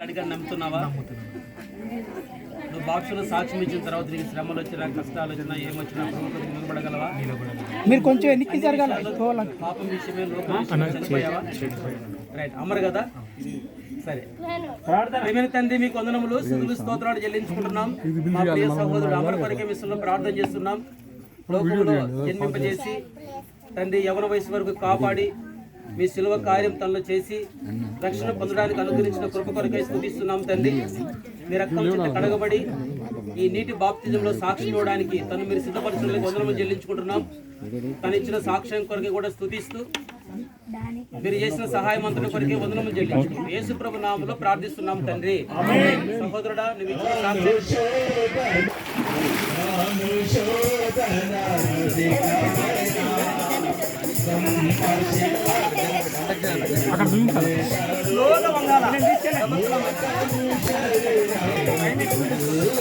అడిగా నమ్ముతున్నావా? నువ్వు బాక్సులో సాక్ష్యం ఇచ్చిన తర్వాత నీకు శ్రమలు వచ్చినా కష్టాలు వచ్చినా ఏమొచ్చినా ప్రభుత్వం నిలబడగలవా? మీరు కొంచెం వెనక్కి జరగాలి. పాపం విషయమే చనిపోయావా? రైట్ అమరు కదా? సరే. తండ్రి మీకు వందనములు స్థుతులు స్తోత్రాలు చెల్లించుకుంటున్నాం. మా ప్రియ సహోదరుడు అమర కొరకే విషయంలో ప్రార్థన చేస్తున్నాం. లోకంలో జన్మింపజేసి తండ్రి యవన వయసు వరకు కాపాడి మీ శిలువ కార్యం తనలో చేసి రక్షణ పొందడానికి అనుగ్రహించిన కృప కొరకై స్థుతిస్తున్నాం తండ్రి. మీ రక్తం చేత కడగబడి ఈ నీటి బాప్తిజంలో సాక్ష్యం ఇవ్వడానికి తను మీరు సిద్ధపరచడానికి వందనము చెల్లించుకుంటున్నాం. తను ఇచ్చిన సాక్ష్యం కొరకే కూడా స్థుతిస్తూ మీరు చేసిన సహాయం అంతటి కొరకే వందనము చెల్లించుకుంటాం యేసు ప్రభు నామంలో ప్రార్థిస్తున్నాం తండ్రి. సహోదరుడా నువ్వు ఇచ్చిన సాక్ష్యం.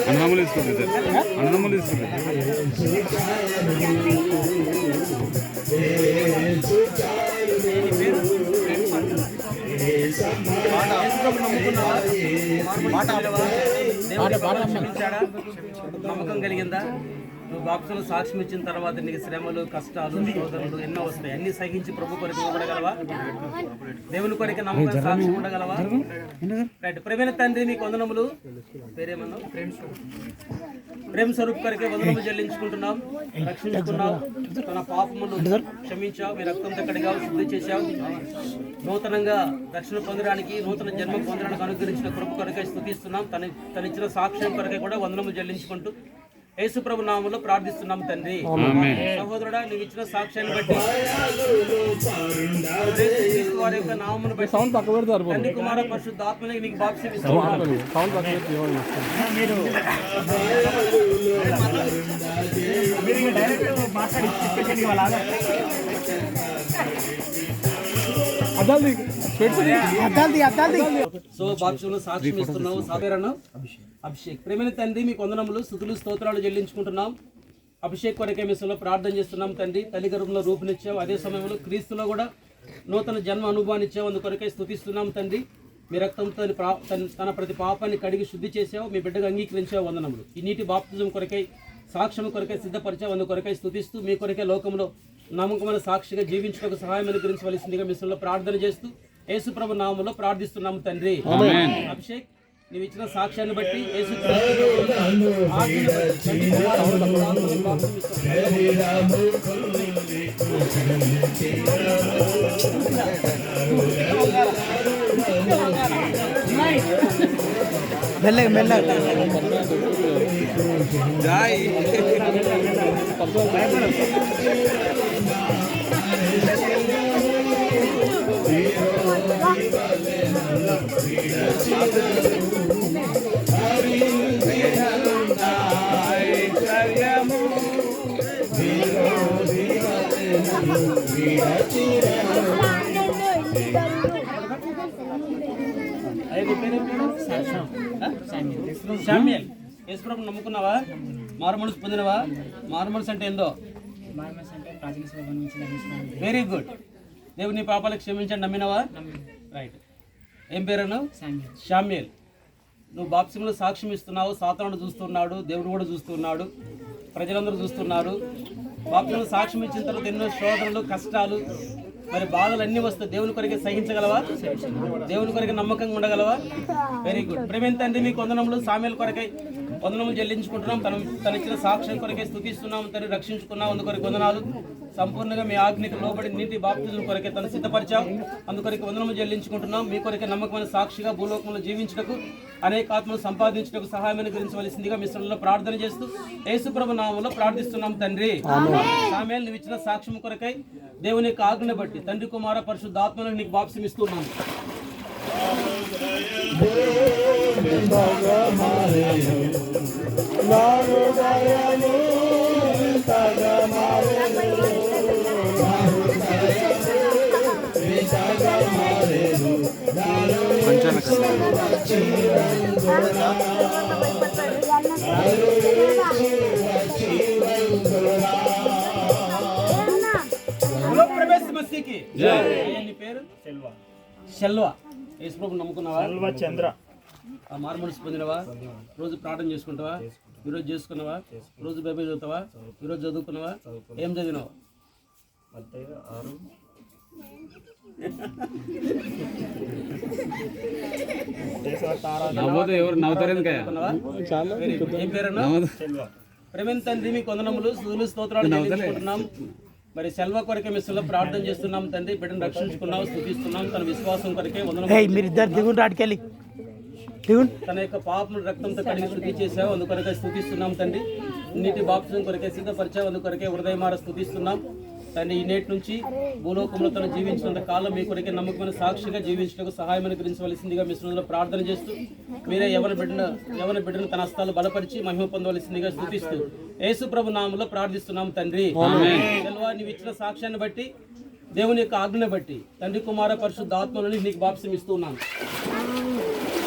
అన్నదమ్ములు తీసుకుంటుంది సార్. అన్నదమ్ములు తీసుకుంటుంది? నమ్మకం కలిగిందా? నువ్వు బాప్సులు సాక్ష్యం ఇచ్చిన తర్వాత నీకు శ్రమలు కష్టాలు శోధనలు ఎన్నో వస్తాయి. అన్ని సహించి ప్రభు కొరకు ఉండగలవా దేవుని కొరకు నమ్మకం సాక్ష్యం ఉండగలవా? రైట్ ప్రవీణ తండ్రి మీకు వందనములు. పేరేమన్నావు? ప్రేమ స్వరూప్. కొరకే వందనములు చెల్లించుకుంటున్నాం రక్షించుకున్నావు. తన పాపములు క్షమించావు మీ రక్తంతో కడిగావు శుద్ధి చేశావు. నూతనంగా రక్షణ పొందడానికి నూతన జన్మ పొందడానికి అనుగ్రహించిన కృప కొరకే స్థుతిస్తున్నాం. తన తన ఇచ్చిన సాక్ష్యం కొరకే కూడా వందనములు చెల్లించుకుంటూ యేసుప్రభు నామంలో ప్రార్థిస్తున్నాం తండ్రి. సహోదరుడా నువ్వు ఇచ్చిన సాక్ష్యాన్ని బట్టి వారి యొక్క నామమును బట్టి సౌండ్ పక్క పెడతారు తండ్రి కుమార పరిశుద్ధ ఆత్మని నీకు బాప్సి ఇస్తున్నాను సౌండ్ పక్క పెట్టి ఇవ్వండి. అద్దాలు సో బాప్సులు సాక్ష్యం ఇస్తున్నావు. సాబేరను అభిషేక్. ప్రేమైన తండ్రి మీకు వందనములు. స్థుతులు స్తోత్రాలు చెల్లించుకుంటున్నాం. అభిషేక్ కొరకే మిస్సులో ప్రార్థన చేస్తున్నాం తండ్రి. తల్లి గర్భంలో రూపునిచ్చావు. అదే సమయంలో క్రీస్తులో కూడా నూతన జన్మ అనుభవాన్ని ఇచ్చావు. అందు కొరకే స్థుతిస్తున్నాం తండ్రి. మీ రక్తంతో తన ప్రా- తన- తన ప్రతి పాపాన్ని కడిగి శుద్ధి చేసావు. మీ బిడ్డగా అంగీకరించావు. వందనములు. ఈ నీటి బాప్తిజం కొరకై సాక్ష్యం కొరకై సిద్ధపరిచావు. అందు కొరకై స్థుతిస్తూ మీ కొరకే లోకంలో నమ్మకమైన సాక్షిగా జీవించడానికి సహాయం అనుగ్రహించవలసిందిగా మిస్సులో ప్రార్థన చేస్తూ యేసుప్రభు నామంలో ప్రార్థిస్తున్నాము తండ్రి. అభిషేక్ నీవు ఇచ్చిన సాక్ష్యాన్ని బట్టి. మెల్లగా మెల్లగా శామ్యూయల్ యేసుప్రభు నమ్ముకున్నావా? మారు మనసు పొందినవా మారు మనసు అంటే ఏందో వెరీ గుడ్ దేవుడు నీ పాపాలకు క్షమించండి నమ్మినవా? రైట్ ఏం పేరను శామ్యుయల్. నువ్వు బాప్సింగ్లో సాక్ష్యం ఇస్తున్నావు సాతానుడు చూస్తున్నాడు దేవుడు కూడా చూస్తున్నాడు ప్రజలందరూ చూస్తున్నారు. బాప్సింగ్లో సాక్ష్యం ఇచ్చిన తర్వాత ఎన్నో శోధనలు కష్టాలు మరి బాధలు అన్నీ వస్తాయి. దేవుని కొరకే సహించగలవా? దేవుని కొరకే నమ్మకంగా ఉండగలవా? వెరీ గుడ్ ప్రేమ తండ్రి మీకు వందనములు సామ్యాల కొరకై వందనములు చెల్లించుకుంటున్నాం. తన తన ఇచ్చిన సాక్ష్యం కొరకే స్థుతిస్తున్నాం తండ్రి రక్షించుకున్నాం. అందుకొరకు వందనాలు. సంపూర్ణంగా మీ ఆజ్ఞకి లోబడి నీటి బాప్తిజం కొరకే తను సిద్ధపరిచాం. అందుకొరకు వందనము చెల్లించుకుంటున్నాం. మీ కొరకే నమ్మకమైన సాక్షిగా భూలోకంలో జీవించటకు అనేక ఆత్మలు సంపాదించటకు సహాయం అనుగ్రహించవలసిందిగా మిశ్రమంలో ప్రార్థన చేస్తూ యేసుప్రభు నామంలో ప్రార్థిస్తున్నాం తండ్రి. సామ్యాలు నువ్వు ఇచ్చిన సాక్ష్యం కొరకై దేవుని యొక్క ఆజ్ఞ బట్టి తండ్రి కుమార పరిశుద్ధ ఆత్మను నీకు బాప్సం ఇస్తున్నాను హలో ప్రవేశ మసీకి అయ్యా, నీ పేరు? శెల్వ. యేసుప్రభు నమ్ముకున్నావా? చంద్ర. మారు మనసు పొందినవా రోజు ప్రార్థన చేసుకుంటావా? ఈరోజు చేసుకున్నావా? రోజు బైబిల్ చదువుతావా? ఈరోజు చదువుకున్నావా? ఏం చదివినావా? ఆరు నవ్వదు ఎవరు? నవ్వుతారు. ఏం పేరన్నా? ప్రేమ తండ్రి మీ కొందనములు స్థుతులు స్తోత్రాలు చెల్లించుకుంటున్నాం. మరి సెల్వ కొరకే మిస్సులో ప్రార్థన చేస్తున్నాం తండ్రి బిడ్డను రక్షించుకున్నాం స్థుతిస్తున్నాం. తన విశ్వాసం కొరకే వందనం ఆడికెళ్ళి. దిగుండు తన యొక్క పాపను రక్తంతో కడిగి స్థుతి చేసావు అందుకొరకే స్థుతిస్తున్నాం తండ్రి. నీటి బాప్సం కొరకే సిద్ధపరిచావు. అందుకొరకే హృదయమార స్థుతిస్తున్నాం. తండ్రి ఈ నేటి నుంచి భూలోకంలో తను జీవించినంత కాలం మీ కొరకే నమ్మకమైన సాక్షిగా జీవించడానికి సహాయం అనుగ్రహించవలసిందిగా మీ సృజనలో ప్రార్థన చేస్తూ మీరే ఎవరి బిడ్డను ఎవరి బిడ్డను తన హస్తాలు బలపరిచి మహిమ పొందవలసిందిగా స్థుతిస్తూ యేసు ప్రభు నామంలో ప్రార్థిస్తున్నాం తండ్రి. నీవు ఇచ్చిన సాక్ష్యాన్ని బట్టి దేవుని యొక్క ఆజ్ఞను బట్టి తండ్రి కుమార పరిశుద్ధ ఆత్మలని నీకు బాప్సం ఇస్తున్నాను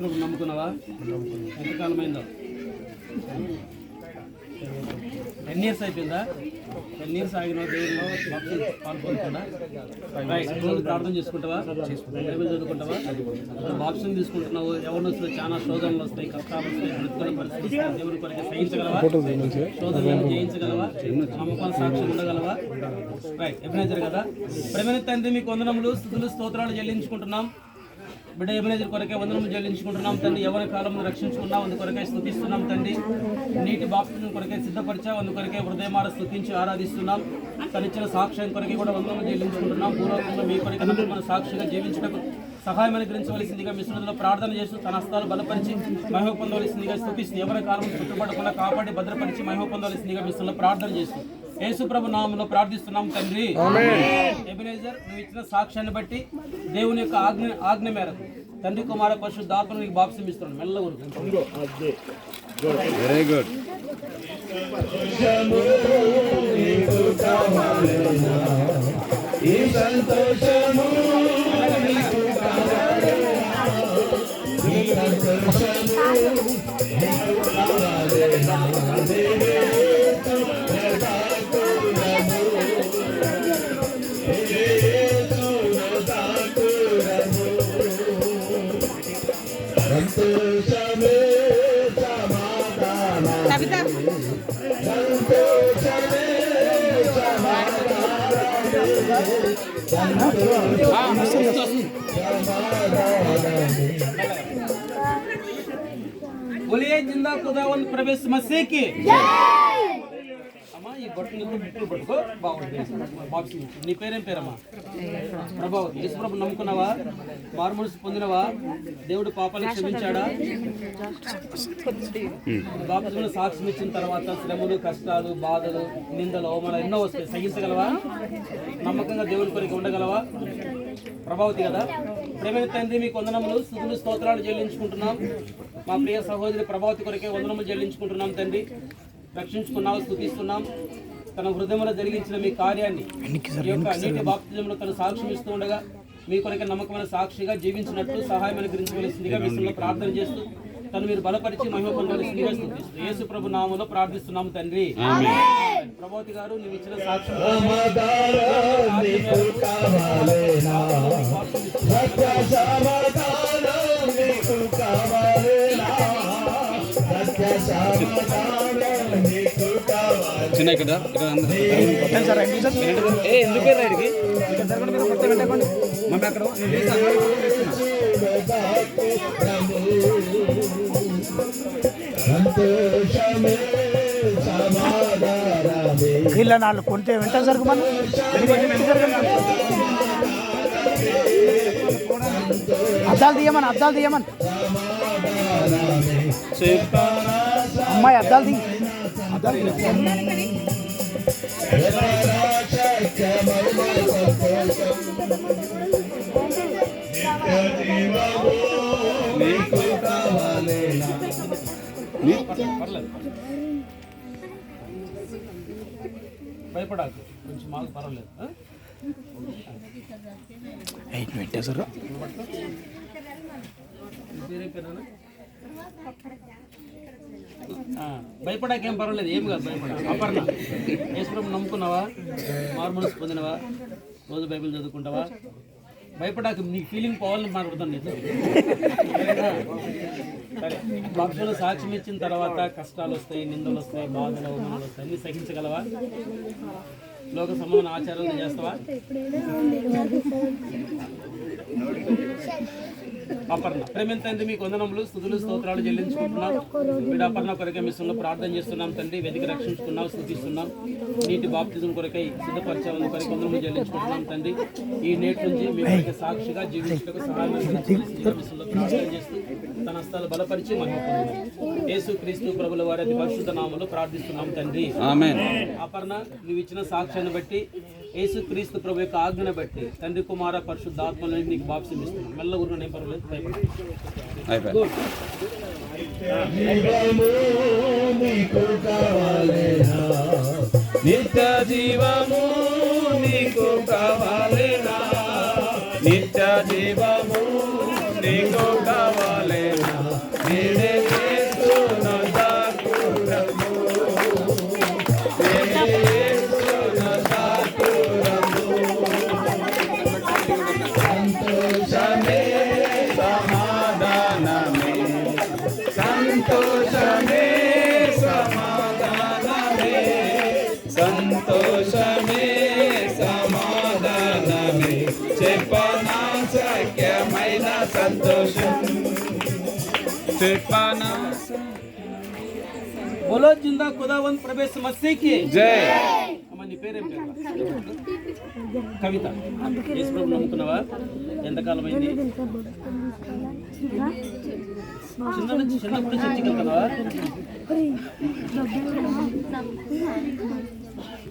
ఎప్పుడు నమ్ముకున్నావా? ఎంతకాలం అయిందో టెన్ ఇయర్స్ అయిపోయిందా? టెన్ ఇయర్స్ ఆగిన దేవుల్లో భక్తులు పాల్గొనకుండా రైట్ రోజు ప్రార్థన చేసుకుంటావా? బైబిల్ చదువుకుంటావా? బాప్సం తీసుకుంటున్నావు. ఎవరిని వస్తే చాలా శోధనలు వస్తాయి కష్టాలు వస్తాయి బ్రతుకుల పరిస్థితి వస్తాయి. దేవుని కొరకు సహించగలవా శోధనలను జయించగలవా? సాక్ష్యం ఉండగలవా? రైట్ ఎబినేజర్ కదా ప్రేమైన తండ్రి మీకు వందనములు స్థుతులు స్తోత్రాలు చెల్లించుకుంటున్నాం. బిడ్డ ఎబినేజర్ కొరకే వందనములు చెల్లించుకుంటున్నాం తండ్రి. ఎవరి కాలంలో రక్షించుకున్నాం అందుకొరకే స్థుతిస్తున్నాం తండ్రి. నీటి బాప్తిజం కొరకే సిద్ధపరిచా అందు కొరకే హృదయమార స్థుతించి ఆరాధిస్తున్నాం. తనిచ్చిన సాక్ష్యం కొరకే కూడా వందనములు చెల్లించుకుంటున్నాం. పూర్వకంగా మీ కొరకే మన సాక్షిగా జీవించటకు సహాయం అనుగ్రహించవలసిందిగా మిశ్రమంలో ప్రార్థన చేస్తూ తన హస్తాలు బలపరిచి మహిమ పొందవలసిందిగా స్థుతిస్తూ ఎవరి కాలం చుట్టుపడకుండా కాపాడి భద్రపరిచి మహిమ పొందవలసిందిగా మిశ్రమంలో ప్రార్థన చేస్తూ యేసుప్రభు నామంలో ప్రార్థిస్తున్నాం తండ్రి ఎబినేజర్ నువ్వు ఇచ్చిన సాక్ష్యాన్ని బట్టి దేవుని యొక్క ఆజ్ఞ ఆజ్ఞ మేరకు తండ్రి కుమార పరిశుద్ధాత్మను నీకు బాప్సం ఇస్తున్నాను మెల్లవరు వెరీ గుడ్ బోలియే జిందా ఖుదావన్ ప్రవేశ మసీకి అమ్మా ఈ బొట్టు పట్టుకో బాగుంది. నీ పేరేం పేరమ్మా? ప్రభావతి. యేసుప్రభు నమ్ముకున్నావా? మార్మూల్స్ పొందినవా? దేవుడు పాపాన్ని క్షమించాడా? బాప్తిజంలో సాక్ష్యం ఇచ్చిన తర్వాత శ్రమలు కష్టాలు బాధలు నిందలు అవమానాలు ఎన్నో వస్తాయి. సహించగలవా? నమ్మకంగా దేవుని కొరికి ఉండగలవా? ప్రభావతి కదా? ప్రేమ తండ్రి మీకు వందనములు స్థుతులు స్తోత్రాలు చెల్లించుకుంటున్నాం. మా ప్రియ సహోదరి ప్రభావతి కొరకే వందనములు చెల్లించుకుంటున్నాం తండ్రి. రక్షించుకున్నావు స్థుతిస్తున్నాం. తన హృదయంలో జరిగించిన మీ కార్యాన్ని నీటి బాప్తిజంలో తను సాక్ష్యం ఇస్తూ ఉండగా మీ కొరకే నమ్మకమైన సాక్షిగా జీవించినట్లు సహాయం అనుగ్రహించవలసిందిగా విషయంలో ప్రార్థన చేస్తూ తను మీరు బలపరిచి మహిమ పొందవలసిందిగా స్థుతిస్తూ యేసు ప్రభు నామంలో ప్రార్థిస్తున్నాము తండ్రి. ప్రభావతి గారు నువ్వు ఇచ్చిన సాక్ష్యం చిన్న ఇక్కడ ఇక్కడ అందరూ ఏ ఎందుకు రైడ్కి మమ్మీ అక్కడ. వీళ్ళ నాళ్ళు కొంటే వెంట జరగమని అద్దాలు తీయమని అద్దాలు తీయమని. అమ్మాయి అద్దాలు తీ భయపడాలి పర్లేదు కొంచెం మాకు పర్వాలేదు ఎయిట్ పెట్టేశారు. నీ భయపడాకేం పర్వాలేదు ఏం కాదు భయపడ. అపర్ణ యేసుప్రభు నమ్ముకున్నావా? మార్మల్స్ పొందినవా? రోజు బైబిల్ చదువుకుంటావా? భయపడాక నీ ఫీలింగ్ పోవాలని మాట్లాడుతాను నీతో. భక్తులు సాక్ష్యం ఇచ్చిన తర్వాత కష్టాలు వస్తాయి నిందలు వస్తాయి బాధలు అవమానాలు వస్తాయి. అన్నీ సహించగలవా? లోక సమాన ఆచారాలు చేస్తావా? అపర్ణ. ప్రేమ తండ్రి మీకు వందనములు స్థుతులు స్తోత్రాలు చెల్లించుకుంటున్నాం. వీడు అపర్ణ కొరకై మిశ్రంలో ప్రార్థన చేస్తున్నాం తండ్రి వెతికి రక్షించుకున్నాం స్థుతిస్తున్నాం. నీటి బాప్తిజం కొరకై సిద్ధపరిచాలని కొరకు వందనములు చెల్లించుకుంటున్నాం తండ్రి. ఈ నేటి నుంచి మీ కొరకై సాక్షిగా జీవించడానికి సహాయం ప్రార్థన చేస్తూ తన హస్తాలు బలపరిచి పొందుదాం యేసు క్రీస్తు ప్రభుల వారి పరిశుద్ధ నామములో ప్రార్థిస్తున్నాం తండ్రి. అపర్ణ నువ్వు ఇచ్చిన సాక్ష్యాన్ని బట్టి యేసు క్రీస్తు ప్రభు యొక్క ఆజ్ఞను బట్టి తండ్రి కుమార పరిశుద్ధ ఆత్మలను నీకు బాప్సం ఇస్తున్నాను మెల్ల ఊరుగా నేను పర్వాలేదు భయపడకు. అయిపోయి గుడ్ నిత్య జీవము నీకు కావాలేనా నిత్య జీవము నీకు కావాలేనా బోలో జిందా ఖుదావంత్ ప్రవేశ మస్సీకి జై అమ్మ నీ పేరేం పేరు కవిత యేసు ప్రభు నమ్ముకున్నావా ఎంతకాలం అయింది చిన్న నుంచి చిన్నప్పుడు చర్చికి వెళ్తున్నావా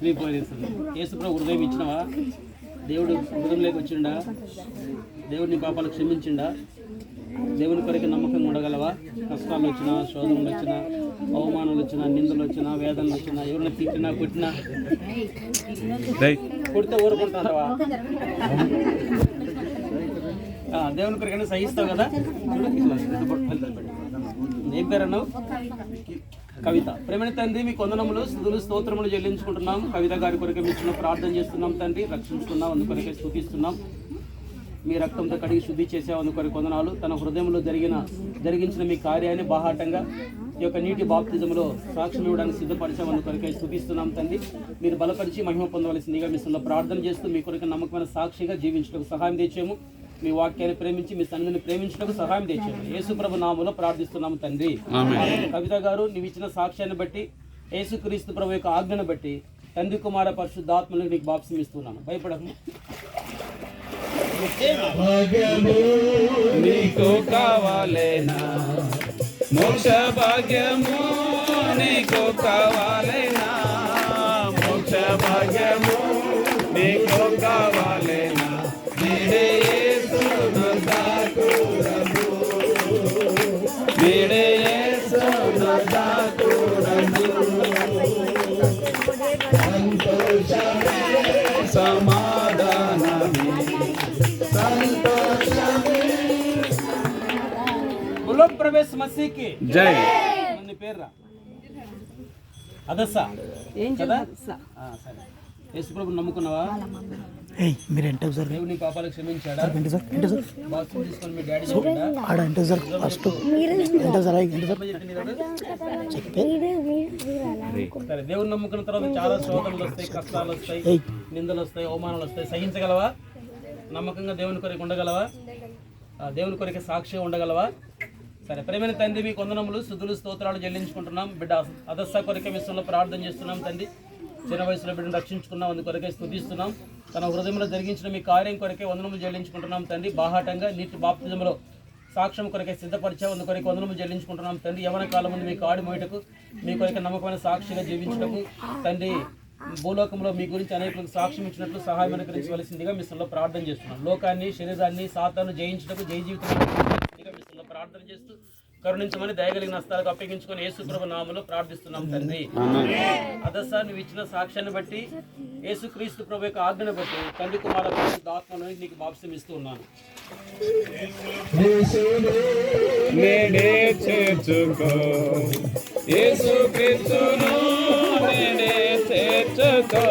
నీ పోయి యేసు ప్రభు హృదయం ఇచ్చినవా దేవుడు హృదయంలోకి వచ్చిండా దేవుడు నీ పాపాలు క్షమించిండా దేవుని కొరకు నమ్మకంగా ఉండగలవా? కష్టాలు వచ్చినా శోధనలు వచ్చినా అవమానాలు వచ్చినా నిందలు వచ్చినా వేదనలు వచ్చినా ఎవరిని తిట్టినా కొట్టినా? కొడితే ఊరుకుంటావా దేవుని కొరకైనా సహిస్తావు కదా. ఏం పేరు అన్నావు కవిత. ప్రేమని తండ్రి మీ కొందనములు స్థుతులు స్తోత్రములు చెల్లించుకుంటున్నాం. కవిత గారి కొరకు మీ చిన్న ప్రార్థన చేస్తున్నాం తండ్రి. రక్షించుకున్నాం అందుకొరకే స్థుతిస్తున్నాం. మీ రక్తంతో కడిగి శుద్ధి చేసావు అందుకొరకు కొందనాలు తన హృదయంలో జరిగిన జరిగించిన మీ కార్యాన్ని బాహాటంగా ఈ యొక్క నీటి బాప్తిజంలో సాక్ష్యం ఇవ్వడానికి సిద్ధపరిచాం అందుకొరకే స్థుతిస్తున్నాం తండ్రి. మీరు బలపరిచి మహిమ పొందవలసిందిగా మీ సొంత ప్రార్థన చేస్తూ మీ కొరకు నమ్మకమైన సాక్షిగా జీవించడానికి సహాయం తెచ్చాము. మీ వాక్యాన్ని ప్రేమించి మీ సన్నిధిని ప్రేమించడానికి సహాయం తెచ్చాము. యేసుప్రభు నామములో ప్రార్థిస్తున్నాము తండ్రి. కవిత గారు నీవు ఇచ్చిన సాక్ష్యాన్ని బట్టి యేసుక్రీస్తు ప్రభు యొక్క ఆజ్ఞను బట్టి తండ్రి కుమార పరిశుద్ధాత్మలకు నీకు బాప్సం ఇస్తున్నాను భాగ్యము నీకు కావాలేనా? మోక్ష భాగ్యము నీకు కావాలేనా? మోక్ష భాగ్యము నీకు కావాలేనా? నీడే యేసును సంతోషమే సమాధానమే బులో ప్రవేశ్ మసీకి. జై. నీ పేరు రా అదస్సా కదా? ఆ, సరే. యేసుప్రభు నమ్ముకున్నావా? ఏయ్ మీరు ఎంటర్ సార్ దేవుని పాపాలు క్షమించాడా? Enter sir enter sir box తీసుకొని మీ డాడీ చెప్పిండా ఆడ enter sir first enter sir enter sir చెప్పి. సరే దేవుని నమ్ముకున్న తర్వాత చాలా శోధనలు వస్తాయి కష్టాలు వస్తాయి నిందలు వస్తాయి అవమానాలు వస్తాయి. సహించగలవా? నమ్మకంగా దేవుని కొరకు ఉండగలవా? ఆ, దేవుని కొరకు సాక్షిగా ఉండగలవా? సరే ప్రేమైన తండ్రి మీ కొందనములు శుద్ధులు స్తోత్రాలు చెల్లించుకుంటున్నాం. బిడ్డ అదస్స కొరకే విషయంలో ప్రార్థన చేస్తున్నాం తండ్రి. చిన్న వయసులో బిడ్డను రక్షించుకున్నాం అందు కొరకే స్తుతిస్తున్నాం తన హృదయంలో జరిగించిన మీ కార్యం కొరకే వందనములు చెల్లించుకుంటున్నాం తండ్రి. బాహాటంగా నీటి బాప్తిజంలో సాక్ష్యం కొరకే సిద్ధపరిచే అందు కొరకు వందనము చెల్లించుకుంటున్నాం తండ్రి. యవన కాలం ముందు మీ కాడి మోయటకు మీ కొరకు నమ్మకమైన సాక్షిగా జీవించటకు తండ్రి భూలోకంలో మీ గురించి అనేకులకు సాక్ష్యం ఇచ్చినట్లు సహాయం అనుకరించవలసిందిగా మిశ్రంలో ప్రార్థన చేస్తున్నాం. లోకాన్ని శరీరాన్ని సాతాను జయించటకు జయ జీవితం ప్రార్థన చేస్తూ కరుణించమని దయగలిగిన హస్తాలకు అప్పగించుకొని యేసుప్రభు నామములో ప్రార్థిస్తున్నాం తండ్రి. అదసా నువ్వు ఇచ్చిన సాక్ష్యాన్ని బట్టి యేసుక్రీస్తు ప్రభు యొక్క ఆజ్ఞను బట్టి తండ్రి కుమార ఆత్మను నీకు బాప్సం ఇస్తూ ఉన్నాను. నేడే చేర్చుకో. యేసు క్రీస్తును నేడే చేర్చుకో.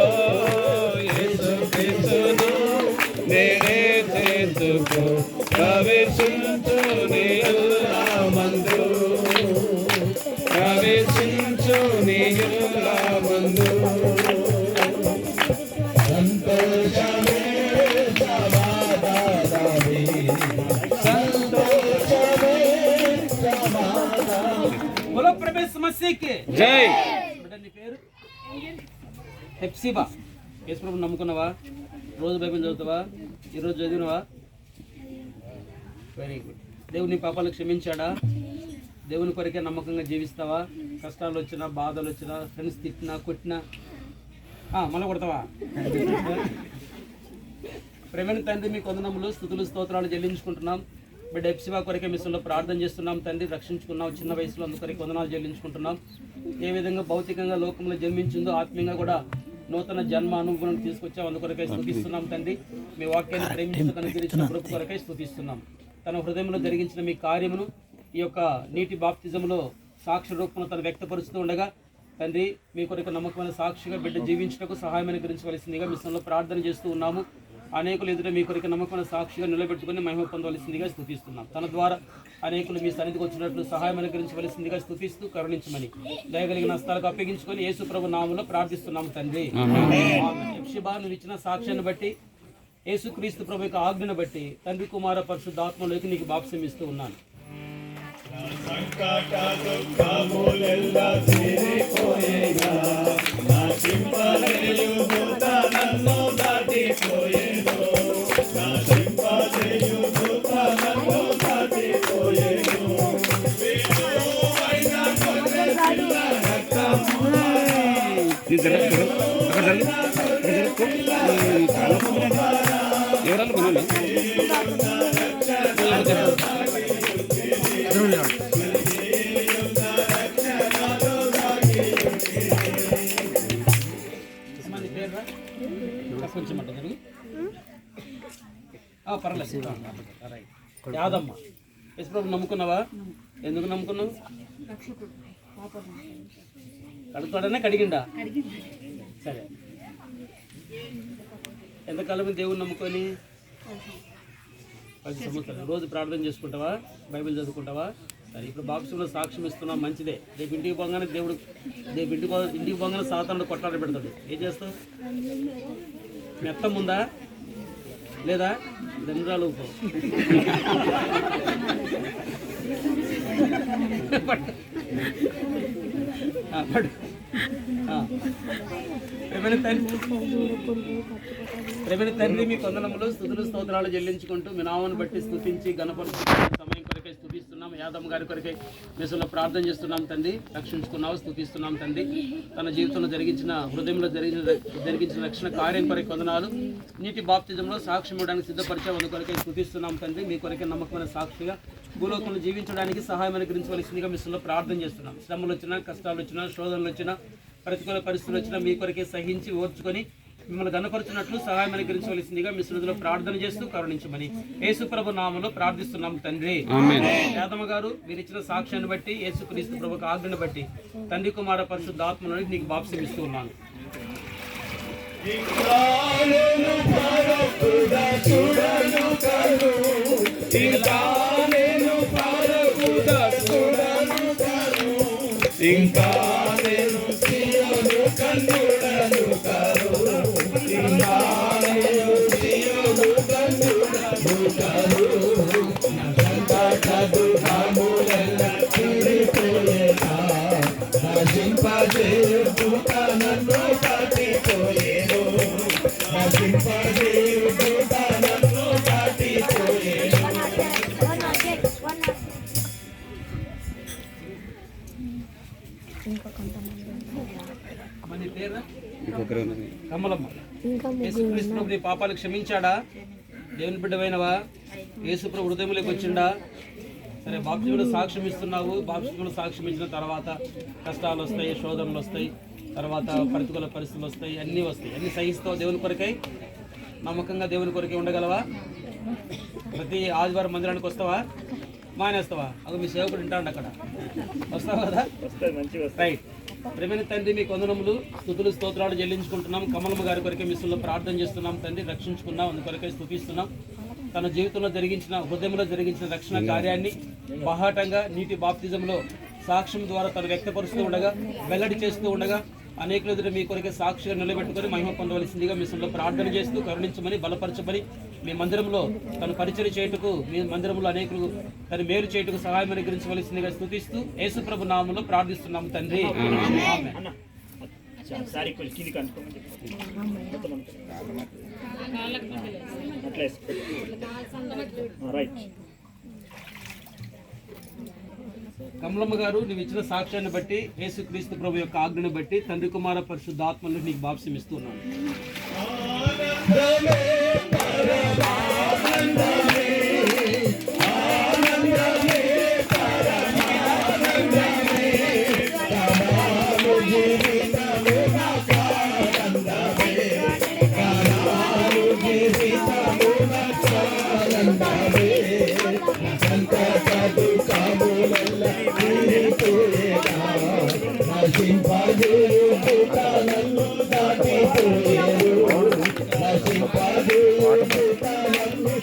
యేసు క్రీస్తును నేడే చేర్చుకో. ప్రవేశించు నీయులామందు ప్రవేశించు నీయులామందు సంతోషమే సమాధానమే సంతోషమే బోలో సమస్యకి జై నీ పేరు? హెప్సిబా. యేసుప్రభు నమ్ముకున్నావా? రోజు బైబిల్ చదువుతావా? ఈరోజు చదివినవా? వెరీ గుడ్ దేవుని పాపాలు క్షమించాడా? దేవుని కొరకే నమ్మకంగా జీవిస్తావా? కష్టాలు వచ్చినా బాధలు వచ్చినా ఫ్రెండ్స్ తిట్టినా కొట్టినా. మళ్ళీ కొడతావా? ప్రేమైన తండ్రి మీ కొందనములు స్థుతులు స్తోత్రాలు చెల్లించుకుంటున్నాం. బిడ్డ ఎప్సివా కొరకే మిషన్లో ప్రార్థన చేస్తున్నాం. తండ్రి రక్షించుకున్నాం చిన్న వయసులో అందుకొరకు వందనాలు చెల్లించుకుంటున్నాం. ఏ విధంగా భౌతికంగా లోకంలో జన్మించిందో ఆత్మీయంగా కూడా నూతన జన్మ అనుభవం తీసుకొచ్చాం అందుకొరకై స్థుతిస్తున్నాం తండ్రి. మీ వాక్యాన్ని ప్రేమించు కనుగరించిన కృప కొరకై స్థుతిస్తున్నాం. తన హృదయంలో జరిగించిన మీ కార్యమును ఈ యొక్క నీటి బాప్తిజంలో సాక్షి రూపంలో తను వ్యక్తపరుస్తూ ఉండగా తండ్రి మీ కొరకు నమ్మకమైన సాక్షిగా బిడ్డ జీవించటకు సహాయం అనుగ్రహించవలసిందిగా మిషన్లో ప్రార్థన చేస్తూ ఉన్నాము. అనేకులు ఎదుట మీ కొరకు నమ్మకమైన సాక్షిగా నిలబెట్టుకుని మహిమ పొందవలసిందిగా స్థుతిస్తున్నాం. తన ద్వారా అనేకులు మీ సన్నిధికి వచ్చినట్లు సహాయం అనుగ్రహించవలసిందిగా స్థుతిస్తూ కరుణించమని దయగలిగిన హస్తాలకు అప్పగించుకొని యేసు ప్రభు నామంలో ప్రార్థిస్తున్నాము తండ్రి. ఇచ్చిన సాక్ష్యాన్ని బట్టి యేసుక్రీస్తు ప్రభు యొక్క ఆజ్ఞను బట్టి తండ్రి కుమార పరిశుద్ధాత్మలోకి నీకు బాప్సమిస్తూ ఉన్నాను. యాదమ్మ. యేసు ప్రభు నమ్ముకున్నావా? ఎందుకు నమ్ముకున్నావు? కడుతాడనే కడిగిండా? సరే. ఎంతకాలం దేవుని నమ్ముకొని? పది సంవత్సరాలు. రోజు ప్రార్థన చేసుకుంటావా? బైబిల్ చదువుకుంటావా? సరే ఇప్పుడు బాక్సులో సాక్ష్యం ఇస్తున్నాం మంచిదే. రేపు ఇంటికి పోగానే దేవుడు రేపు ఇంటికి ఇంటికి పోగానే సాతాను కొట్లాడ పెడతాడు. ఏం చేస్తావు? మెత్తం ఉందా? లేదా? దండ్రాలు ప్రేమైన తండ్రి మీ కొందనములు స్థుతులు స్తోత్రాలు చెల్లించుకుంటూ మీ బట్టి స్థుతించి గణపరుచు సమయం యాదమ్మ గారి కొరకై మిషన్లో ప్రార్థన చేస్తున్నాం తండ్రి. రక్షించుకున్నావు స్థుతిస్తున్నాం తండ్రి. తన జీవితంలో జరిగించిన హృదయంలో జరిగిన జరిగించిన రక్షణ కార్యం కొరకు వందనాలు నీటి బాప్తిజంలో సాక్ష్యం ఇవ్వడానికి సిద్ధపరిచే వంద కొరకై స్థుతిస్తున్నాం తండ్రి. మీ కొరకే నమ్మకమైన సాక్షిగా భూలోకంలో జీవించడానికి సహాయం అనుగ్రహించవలసిందిగా మిషన్లో ప్రార్థన చేస్తున్నాం. శ్రమలు వచ్చినా కష్టాలు వచ్చినా శోధనలు వచ్చినా ప్రతికూల పరిస్థితులు వచ్చినా మీ కొరకే సహించి ఓర్చుకొని మిమ్మల్ని గణపరుచున్నట్లు సహాయం అనుగ్రహించవలసిందిగా మీ సృధిలో ప్రార్థన చేస్తూ కరుణించమని యేసుప్రభు నామంలో ప్రార్థిస్తున్నాం తండ్రి. యాదమ్మ గారు మీరు ఇచ్చిన సాక్ష్యాన్ని బట్టి యేసుక్రీస్తు ప్రభు ఆజ్ఞను బట్టి తండ్రి కుమార పరిశుద్ధ ఆత్మను నీకు బాప్సం ఇస్తూ ఉన్నాను ఇంకా పాపాలు క్షమించాడా? దేవుని బిడ్డమైనవా యేసు ప్రభు హృదయంలోకి వచ్చిండా? సరే బాప్తిజంలో సాక్ష్యం ఇస్తున్నావు బాప్తిజంలో సాక్ష్యం ఇచ్చిన తర్వాత కష్టాలు వస్తాయి శోధనలు వస్తాయి తర్వాత ప్రతికూల పరిస్థితులు వస్తాయి అన్నీ వస్తాయి. అన్ని సహిస్తావు దేవుని కొరకై? నమ్మకంగా దేవుని కొరకే ఉండగలవా? ప్రతి ఆదివారం మందిరానికి వస్తావా? మానేస్తావా? అది మీ సేవకుడు వింటాడు అక్కడ. వస్తావా కదా? రైట్ ప్రేమైన తండ్రి మీ కొందనములు స్థుతులు స్తోత్రాలు చెల్లించుకుంటున్నాం. కమలమ్మ గారి కొరకే మిస్సుల్లో ప్రార్థన చేస్తున్నాం. తండ్రి రక్షించుకున్నాం అందుకొరకే స్థుతిస్తున్నాం. తన జీవితంలో జరిగించిన హృదయంలో జరిగించిన రక్షణ కార్యాన్ని బహాటంగా నీటి బాప్తిజంలో సాక్ష్యం ద్వారా తను వ్యక్తపరుస్తూ ఉండగా వెల్లడి చేస్తూ ఉండగా అనేకుల ఎదుట మీ కొరకే సాక్షిగా నిలబెట్టుకొని మహిమ పొందవలసిందిగా మిస్సుల్లో ప్రార్థన చేస్తూ కరుణించమని బలపరచమని మీ మందిరంలో తను పరిచయం చేయుటకు మీ మందిరంలో అనేకులు తను మేలు చేయుటకు సహాయం అనుగ్రహించవలసిందిగా స్థుతిస్తూ యేసుప్రభు నామంలో ప్రార్థిస్తున్నాము తండ్రి. కమలమ్మ గారు నువ్వు ఇచ్చిన సాక్ష్యాన్ని బట్టి యేసుక్రీస్తు ప్రభు యొక్క ఆజ్ఞను బట్టి తండ్రి కుమార పరిశుద్ధాత్మను నీకు బాప్సం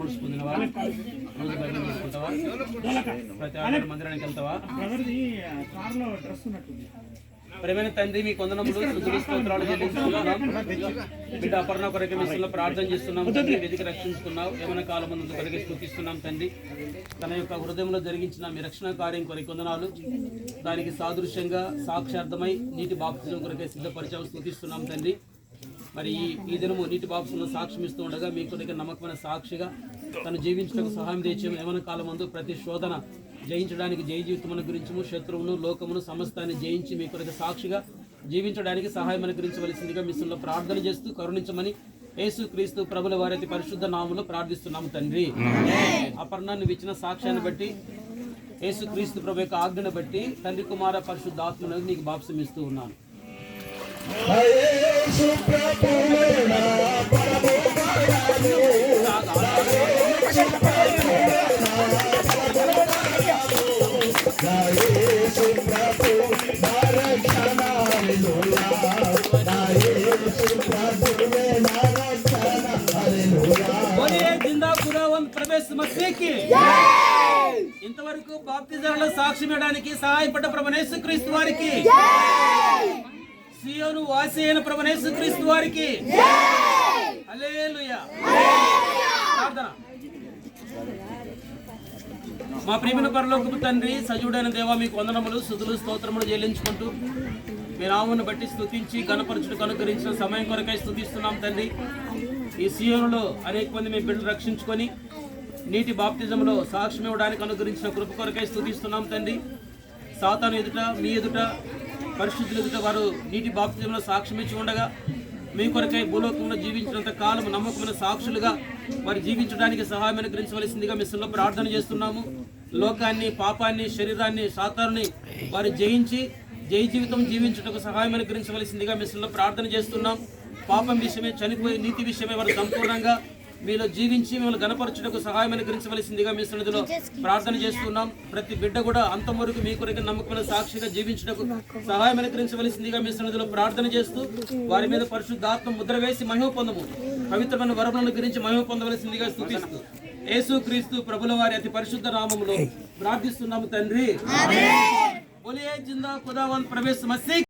మార్మల్స్ పొందినవా రోజు ప్రతి మందిరానికి వెళ్తావా బ్రదర్ది కార్లో డ్రెస్ ఉన్నట్టుంది ప్రేమైన తండ్రి మీ కొందనములు స్తోత్రాలు బిడ్డ అపర్ణ కొరకే మిషన్లో ప్రార్థన చేస్తున్నాం తండ్రి వెతికి రక్షించుకున్నావు ఏమైనా కాలం ముందు కొరకే స్థుతిస్తున్నాం తండ్రి తన యొక్క హృదయంలో జరిగించిన మీ రక్షణ కార్యం కొరకు కొందనాలు దానికి సాదృశ్యంగా సాక్షార్థమై నీటి బాప్తిజం కొరకే సిద్ధపరిచావు స్థుతిస్తున్నాం తండ్రి మరి ఈ ఈ దినము నీటి బాప్సులో సాక్ష్యం ఇస్తూ ఉండగా మీ దగ్గర నమ్మకమైన సాక్షిగా తను జీవించడానికి సహాయం తెచ్చే ఏమైనా కాలం అందు ప్రతి శోధన జయించడానికి జయ జీవితమును గురించము శత్రువును లోకమును సమస్తాన్ని జయించి మీ కొరకు సాక్షిగా జీవించడానికి సహాయం అనుగ్రహించవలసిందిగా మిషన్లో ప్రార్థన చేస్తూ కరుణించమని యేసు క్రీస్తు ప్రభుల వారి పరిశుద్ధ నామంలో ప్రార్థిస్తున్నాము తండ్రి. అపర్ణ నువ్వు ఇచ్చిన సాక్ష్యాన్ని బట్టి యేసు క్రీస్తు ప్రభు యొక్క ఆజ్ఞను బట్టి తండ్రి కుమార పరిశుద్ధ ఆత్మను నీకు బాప్సమిస్తూ ఉన్నాను. ఇంతవరకు బాప్తిజాలలో సాక్ష్యం ఇవ్వడానికి సహాయపడ్డ ప్రభనేసు క్రీస్తు వారికి. సియోను వాసి అయిన ప్రభనేసు క్రీస్తు వారికి మా ప్రేమిన పరలోకపు తండ్రి సజీవుడైన దేవా మీకు వందనములు సుధులు స్తోత్రములు చెల్లించుకుంటూ మీ నామను బట్టి స్థుతించి గణపరచుటకు కనుకరించిన సమయం కొరకై స్థుతిస్తున్నాం తండ్రి. ఈ సీయోనులో అనేక మంది మీ బిడ్డలు రక్షించుకొని నీటి బాప్తిజంలో సాక్ష్యం ఇవ్వడానికి అనుగ్రహించిన కృప కొరకై స్థుతిస్తున్నాం తండ్రి. సాతాను ఎదుట మీ ఎదుట పరిశుద్ధుల ఎదుట వారు నీటి బాప్తిజంలో సాక్ష్యమిచ్చి ఉండగా మీ కొరకై భూలోకంలో జీవించినంత కాలం నమ్మకమైన సాక్షులుగా వారు జీవించడానికి సహాయం అనుగ్రహించవలసిందిగా మిస్సులో ప్రార్థన చేస్తున్నాము. లోకాన్ని పాపాన్ని శరీరాన్ని సాతాన్ని వారు జయించి జయ జీవితం జీవించుటకు సహాయం అనుగ్రహించవలసిందిగా మిస్సులో ప్రార్థన చేస్తున్నాం. పాపం విషయమే చనిపోయి నీతి విషయమే వారు సంపూర్ణంగా మీలో జీవించి మిమ్మల్ని గణపరచుటకు సహాయం అనుగ్రహించవలసిందిగా మీ సన్నిధిలో ప్రార్థన చేస్తున్నాం. ప్రతి బిడ్డ కూడా అంతం వరకు మీ కొరకు నమ్మకమైన సాక్షిగా జీవించుటకు సహాయం అనుగ్రహించవలసిందిగా మీ సన్నిధిలో ప్రార్థన చేస్తూ వారి మీద పరిశుద్ధాత్మ ముద్ర వేసి మహిమ పొందము. పవిత్రమైన వరములను గురించి మహిమ పొందవలసిందిగా స్థుతిస్తూ యేసు క్రీస్తు ప్రభుల వారి అతి పరిశుద్ధ నామములో ప్రార్థిస్తున్నాము తండ్రి. బోలియే జిందా ప్రవేశ్